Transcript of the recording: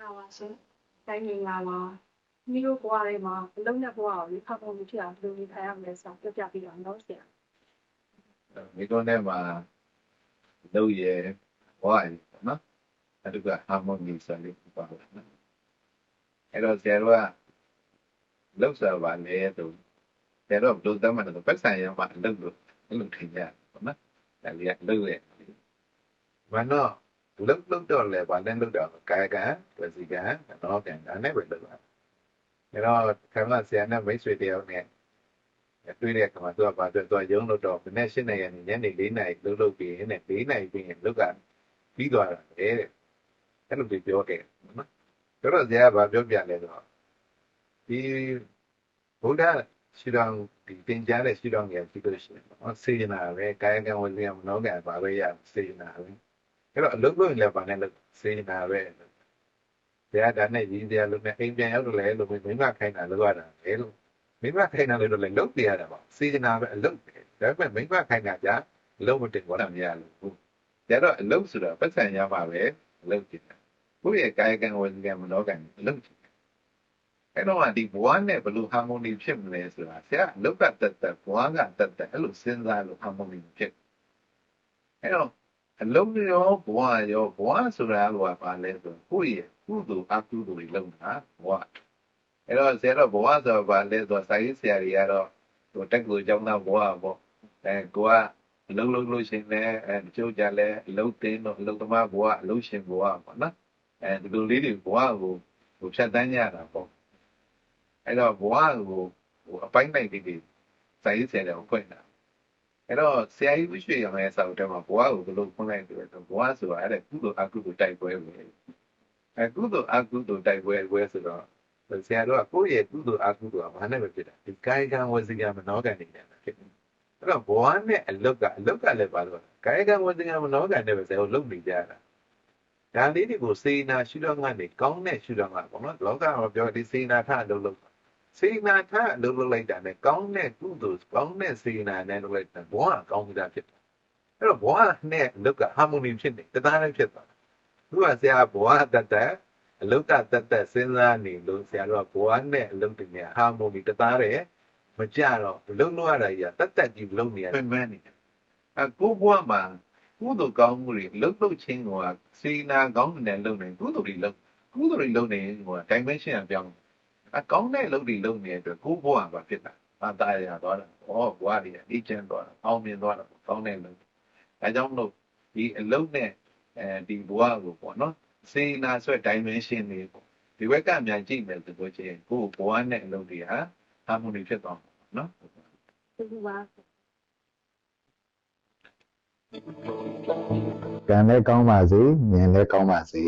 လာပါရှင်။တိုင်းငင်လာပါ။မိတို့ဘဝတွေမှာအလုံးနဲ့ဘဝကိုလေခါပုံဖြစ်အောင်ဘယ်လိုနေထိုင်ရမလဲဆိုတော့ပြောပြပြီးတော့နော်ဆရာမိကုန်းထဲမှာလုပ်ရဘွားရယ်ပေါ့နော်အဲ့ဒါက harmony ဆိုလေးပါလာနော်အဲ့တော့ဆရာတို့ကလောက်စားပါလေသူဆရာတို့ကဘယ်လိုသတ်မှတ်လဲပတ်ဆိုင်ရမှာလုပ်လို့အဲ့လိုထင်ကြပေါ့နော်ဒါလေးကလုပ်ရဘာတော့ လုတ်လုတ်တော့လဲဗာလဲလုတ်တော့ကာယကံဝစီကံတော့ကံဒါနဲ့ပဲလုတ်ပါအဲ့တော့ခမဆရာနဲ့မိတ်ဆွေတယောက်နဲ့တွေ့တဲ့အခါမှာသူကဗာပြောသူကရုံးလို့တော့မနေ့၈နှစ်ရက်ညနေ၄နာရီလုတ်လုတ်ပြီးနဲ့၄နာရီပြီးရင်လုတ်ကပြီးသွားတာလေတဲ့အဲ့လိုပြောခဲ့နော်ပြောတော့ဆရာကဗာပြောပြလဲဆိုတော့ဒီဘုရားရှိတော်ဒီသင်ကြားတဲ့ရှိတော်ငယ်ရှိလို့ရှိရင်နော်စေနာပဲကာယကံဝစီကံမနောကံပါပဲရစေနာပဲ အဲ့တော့အလုပ်လုပ်ရင်လည်းဗာနဲ့လို့စေနာပဲဘုရားဒါနဲ့ရည်စရာလို့နဲ့အိမ်ပြန်ရောက်တော့လေလို့မိမခိုင်းတာလောက်ရတာလေလို့မိမခိုင်းတာလို့လည်းလုပ်ပြရတာပါစေနာပဲအလုပ်ပဲဒါပေမဲ့မိမခိုင်းတာကြာအလုပ်မတင်တော့မရလို့ဘူးဒါတော့အလုပ်ဆိုတာပတ်စံရမှာပဲအလုပ်တင်တာကိုယ့်ရဲ့ကာယကံဝစီကံမနောကံအလုပ်တင်အဲ့တော့ဒီဘဝနဲ့ဘယ်လို harmony ဖြစ်မလဲဆိုတာဆရာအလုပ်ကတက်တက်ဘဝကတက်တက်အဲ့လိုစဉ်းစားလို့ harmony ဖြစ်အဲ့တော့ အလုံးရောဘဝရောဘဝဆိုတာကဘာလဲဆိုကိုယ့်ရဲ့ကုသိုလ်အကုသိုလ်တွေလုံးတာဘဝအဲ့တော့ဆရာတော်ဘဝဆိုတာဘာလဲဆိုစာရေးဆရာတွေကတော့ဟိုတက်ကူကျောင်းသားဘဝပေါ့အဲကိုကအလုံးလုံးလို့ရှိရင်လည်းအဲတချို့ကြလည်းအလုံးသိန်းတော့အလုံးသမားဘဝအလုံးရှင်ဘဝပေါ့နော်အဲဒီလိုလေးတွေဘဝကိုဟိုဖြတ်တန်းရတာပေါ့အဲ့တော့ဘဝကိုဟိုအပိုင်းလိုက်လေးတွေစာရေးဆရာတွေဖွင့်တာ အဲ့တော့ဆရာကြီးဝိရွှေရောင်ရဲ့စာအုပ်ထဲမှာဘဝကိုဘယ်လိုဖွင့်လိုက်လဲဆိုတော့ဘဝဆိုတာအဲ့ဒါကုသိုလ်အကုသိုလ်တိုက်ပွဲပဲအဲကုသိုလ်အကုသိုလ်တိုက်ပွဲပွဲဆိုတော့ဆရာတို့ကကိုယ့်ရဲ့ကုသိုလ်အကုသိုလ်ကဘာနဲ့ပဲဖြစ်တာဒီကာယကံဝစီကံမနောကံနေတယ်ဖြစ်တယ်အဲ့တော့ဘဝနဲ့အလုတ်ကအလုတ်ကလည်းပါလို့ကာယကံဝစီကံမနောကံနဲ့ပဲဆရာတို့လုပ်နေကြတာဒါလေးတွေကိုစေနာရှုတော့ကနေကောင်းတဲ့ရှုတော့ကပေါ့နော်လောကမှာပြောဒီစေနာထအလုပ်လုပ် စေနာထအလုပ်လုပ်လိုက်တာနဲ့ကောင်းတဲ့ကုသိုလ်ကောင်းတဲ့စေနာနဲ့လုပ်လိုက်တာဘဝကကောင်းကြတာဖြစ်တယ်အဲ့တော့ဘဝနဲ့အလုတ်က harmony ဖြစ်နေတသားလည်းဖြစ်သွားသူကဆရာဘဝတတ်တဲ့အလုတ်ကတတ်တဲ့စဉ်းစားနေလို့ဆရာတို့ကဘဝနဲ့အလုတ်တွေနဲ့ harmony တသားတယ်မကြတော့အလုတ်လို့ရတာကြီးကတတ်တက်ကြီးလုံးနေရတယ်မှန်နေတယ်အကိုဘဝမှာကုသိုလ်ကောင်းမှုတွေလှုပ်လှုပ်ချင်းကစေနာကောင်းတဲ့လုံနေကုသိုလ်တွေလုံကုသိုလ်တွေလုံနေဟို dimension အပြောင်း အကောင်းတဲ့လုံတွေလုံနေတဲ့အတွက်ကိုဘဝမှာဖြစ်တာအတားရသွားတာဩဘဝတွေအေးချမ်းသွားတာအောင်မြင်သွားတာကောင်းတဲ့လုံအဲကြောင့်မလို့ဒီအလုံးနဲ့အဲဒီဘဝကိုပေါ့နော်စေနာဆွဲ dimension တွေပေါ့ဒီဘက်ကအမြန်ကြည့်မယ်ဆိုလို့ချင်းကိုယ်ဘဝနဲ့အလုံးတွေဟာ harmony ဖြစ်သွားမှာနော်။ဒီလိုပါကံလည်းကောင်းပါစေဉာဏ်လည်းကောင်းပါစေ